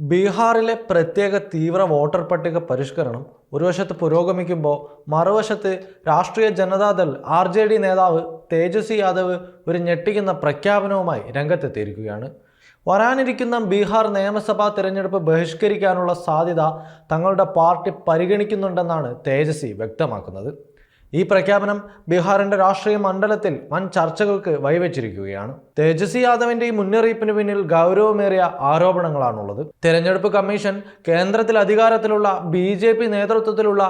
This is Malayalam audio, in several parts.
ബീഹാറിലെ പ്രത്യേക തീവ്ര വോട്ടർ പട്ടിക പരിഷ്കരണം ഒരു വശത്ത് പുരോഗമിക്കുമ്പോൾ മറുവശത്ത് രാഷ്ട്രീയ ജനതാദൾ ആർ ജെ ഡി നേതാവ് തേജസ്വി യാദവ് ഒരു ഞെട്ടിക്കുന്ന പ്രഖ്യാപനവുമായി രംഗത്തെത്തിയിരിക്കുകയാണ്. വരാനിരിക്കുന്ന ബീഹാർ നിയമസഭാ തിരഞ്ഞെടുപ്പ് ബഹിഷ്കരിക്കാനുള്ള സാധ്യത തങ്ങളുടെ പാർട്ടി പരിഗണിക്കുന്നുണ്ടെന്നാണ് തേജസ്വി വ്യക്തമാക്കുന്നത്. ഈ പ്രഖ്യാപനം ബീഹാറിന്റെ രാഷ്ട്രീയ മണ്ഡലത്തിൽ വൻ ചർച്ചകൾക്ക് വഴിവെച്ചിരിക്കുകയാണ്. തേജസ്വി യാദവിന്റെ ഈ മുന്നറിയിപ്പിന് പിന്നിൽ ഗൗരവമേറിയ ആരോപണങ്ങളാണുള്ളത്. തെരഞ്ഞെടുപ്പ് കമ്മീഷൻ കേന്ദ്രത്തിൽ അധികാരത്തിലുള്ള ബി ജെ പി നേതൃത്വത്തിലുള്ള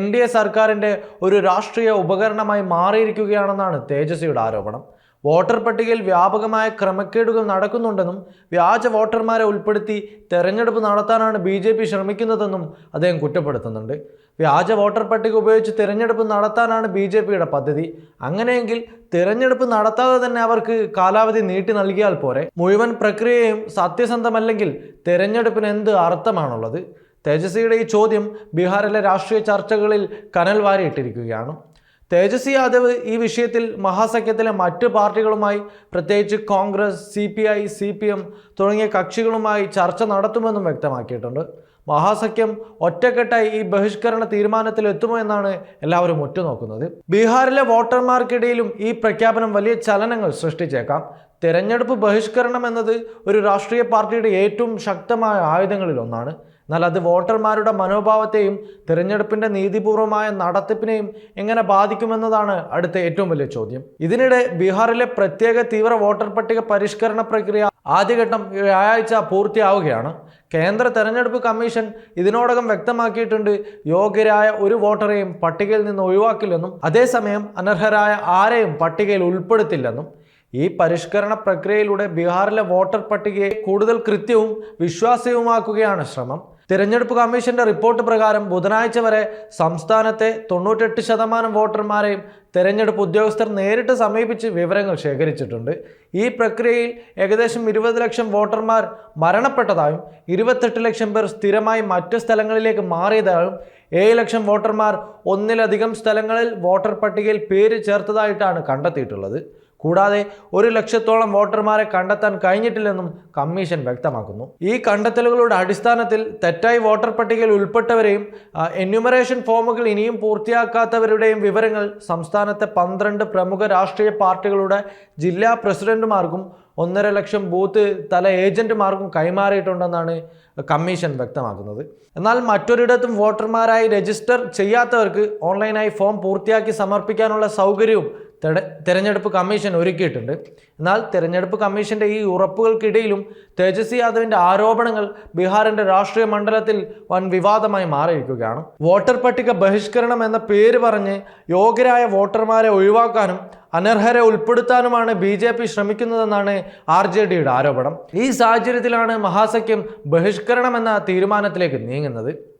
എൻ ഡി എ സർക്കാരിന്റെ ഒരു രാഷ്ട്രീയ ഉപകരണമായി മാറിയിരിക്കുകയാണെന്നാണ് തേജസ്വിയുടെ ആരോപണം. വോട്ടർ പട്ടികയിൽ വ്യാപകമായ ക്രമക്കേടുകൾ നടക്കുന്നുണ്ടെന്നും വ്യാജ വോട്ടർമാരെ ഉൾപ്പെടുത്തി തെരഞ്ഞെടുപ്പ് നടത്താനാണ് ബി ജെ പി ശ്രമിക്കുന്നതെന്നും അദ്ദേഹം കുറ്റപ്പെടുത്തുന്നുണ്ട്. വ്യാജ വോട്ടർ പട്ടിക ഉപയോഗിച്ച് തിരഞ്ഞെടുപ്പ് നടത്താനാണ് ബി ജെ പിയുടെ പദ്ധതി. അങ്ങനെയെങ്കിൽ തിരഞ്ഞെടുപ്പ് നടത്താതെ തന്നെ അവർക്ക് കാലാവധി നീട്ടി നൽകിയാൽ പോരെ. മുഴുവൻ പ്രക്രിയയും സത്യസന്ധമല്ലെങ്കിൽ തിരഞ്ഞെടുപ്പിന് എന്ത് അർത്ഥമാണുള്ളത്? തേജസ്വിയുടെ ഈ ചോദ്യം ബീഹാറിലെ രാഷ്ട്രീയ ചർച്ചകളിൽ കനൽ വാരിയിട്ടിരിക്കുകയാണ്. തേജസ്വി യാദവ് ഈ വിഷയത്തിൽ മഹാസഖ്യത്തിലെ മറ്റ് പാർട്ടികളുമായി പ്രത്യേകിച്ച് Congress C P I C P M തുടങ്ങിയ കക്ഷികളുമായി ചർച്ച നടത്തുമെന്നും വ്യക്തമാക്കിയിട്ടുണ്ട്. മഹാസഖ്യം ഒറ്റക്കെട്ടായി ഈ ബഹിഷ്കരണ തീരുമാനത്തിൽ എത്തുമോ എന്നാണ് എല്ലാവരും ഉറ്റുനോക്കുന്നത്. ബീഹാറിലെ വോട്ടർമാർക്കിടയിലും ഈ പ്രഖ്യാപനം വലിയ ചലനങ്ങൾ സൃഷ്ടിച്ചേക്കാം. തെരഞ്ഞെടുപ്പ് ബഹിഷ്കരണം എന്നത് ഒരു രാഷ്ട്രീയ പാർട്ടിയുടെ ഏറ്റവും ശക്തമായ ആയുധങ്ങളിൽ ഒന്നാണ് എന്നാൽ അത് വോട്ടർമാരുടെ മനോഭാവത്തെയും തിരഞ്ഞെടുപ്പിന്റെ നീതിപൂർവമായ നടത്തിപ്പിനെയും എങ്ങനെ ബാധിക്കുമെന്നതാണ് അടുത്ത ഏറ്റവും വലിയ ചോദ്യം. ഇതിനിടെ ബീഹാറിലെ പ്രത്യേക തീവ്ര വോട്ടർ പട്ടിക പരിഷ്കരണ പ്രക്രിയ ആദ്യഘട്ടം വ്യാഴാഴ്ച പൂർത്തിയാവുകയാണ്. കേന്ദ്ര തെരഞ്ഞെടുപ്പ് കമ്മീഷൻ ഇതിനോടകം വ്യക്തമാക്കിയിട്ടുണ്ട് യോഗ്യരായ ഒരു വോട്ടറെയും പട്ടികയിൽ നിന്ന് ഒഴിവാക്കില്ലെന്നും അതേസമയം അനർഹരായ ആരെയും പട്ടികയിൽ ഉൾപ്പെടുത്തില്ലെന്നും. ഈ പരിഷ്കരണ പ്രക്രിയയിലൂടെ ബീഹാറിലെ വോട്ടർ പട്ടികയെ കൂടുതൽ കൃത്യവും വിശ്വാസ്യവുമാക്കുകയാണ് ശ്രമം. തിരഞ്ഞെടുപ്പ് കമ്മീഷന്റെ റിപ്പോർട്ട് പ്രകാരം ബുധനാഴ്ച വരെ സംസ്ഥാനത്തെ തൊണ്ണൂറ്റെട്ട് ശതമാനം വോട്ടർമാരെയും തെരഞ്ഞെടുപ്പ് ഉദ്യോഗസ്ഥർ നേരിട്ട് സമീപിച്ച് വിവരങ്ങൾ ശേഖരിച്ചിട്ടുണ്ട്. ഈ പ്രക്രിയയിൽ ഏകദേശം ഇരുപത് ലക്ഷം വോട്ടർമാർ മരണപ്പെട്ടതായും ഇരുപത്തെട്ട് ലക്ഷം പേർ സ്ഥിരമായി മറ്റ് സ്ഥലങ്ങളിലേക്ക് മാറിയതായും ഏഴ് ലക്ഷം വോട്ടർമാർ ഒന്നിലധികം സ്ഥലങ്ങളിൽ വോട്ടർ പട്ടികയിൽ പേര് ചേർത്തതായിട്ടാണ് കണ്ടെത്തിയിട്ടുള്ളത്. കൂടാതെ ഒരു ലക്ഷത്തോളം വോട്ടർമാരെ കണ്ടെത്താൻ കഴിഞ്ഞിട്ടില്ലെന്നും കമ്മീഷൻ വ്യക്തമാക്കുന്നു. ഈ കണ്ടെത്തലുകളുടെ അടിസ്ഥാനത്തിൽ തെറ്റായി വോട്ടർ പട്ടികയിൽ ഉൾപ്പെട്ടവരെയും എന്യൂമറേഷൻ ഫോമുകൾ ഇനിയും പൂർത്തിയാക്കാത്തവരുടെയും വിവരങ്ങൾ സംസ്ഥാനത്തെ പന്ത്രണ്ട് പ്രമുഖ രാഷ്ട്രീയ പാർട്ടികളുടെ ജില്ലാ പ്രസിഡന്റുമാർക്കും ഒന്നര ലക്ഷം ബൂത്ത് തല ഏജന്റുമാർക്കും കൈമാറിയിട്ടുണ്ടെന്നാണ് കമ്മീഷൻ വ്യക്തമാക്കുന്നത്. എന്നാൽ മറ്റൊരിടത്തും വോട്ടർമാരായി രജിസ്റ്റർ ചെയ്യാത്തവർക്ക് ഓൺലൈനായി ഫോം പൂർത്തിയാക്കി സമർപ്പിക്കാനുള്ള സൗകര്യവും തെരഞ്ഞെടുപ്പ് കമ്മീഷൻ ഒരുക്കിയിട്ടുണ്ട്. എന്നാൽ തെരഞ്ഞെടുപ്പ് കമ്മീഷന്റെ ഈ ഉറപ്പുകൾക്കിടയിലും തേജസ്വി യാദവിന്റെ ആരോപണങ്ങൾ ബീഹാറിന്റെ രാഷ്ട്രീയ മണ്ഡലത്തിൽ വൻ വിവാദമായി മാറിയിരിക്കുകയാണ്. വോട്ടർ പട്ടിക ബഹിഷ്കരണം എന്ന പേര് പറഞ്ഞ് യോഗ്യരായ വോട്ടർമാരെ ഒഴിവാക്കാനും അനർഹരെ ഉൾപ്പെടുത്താനുമാണ് ബി ജെ പി ശ്രമിക്കുന്നതെന്നാണ് ആർ ജെ ഡിയുടെ ആരോപണം. ഈ സാഹചര്യത്തിലാണ് മഹാസഖ്യം ബഹിഷ്കരണം എന്ന തീരുമാനത്തിലേക്ക് നീങ്ങുന്നത്.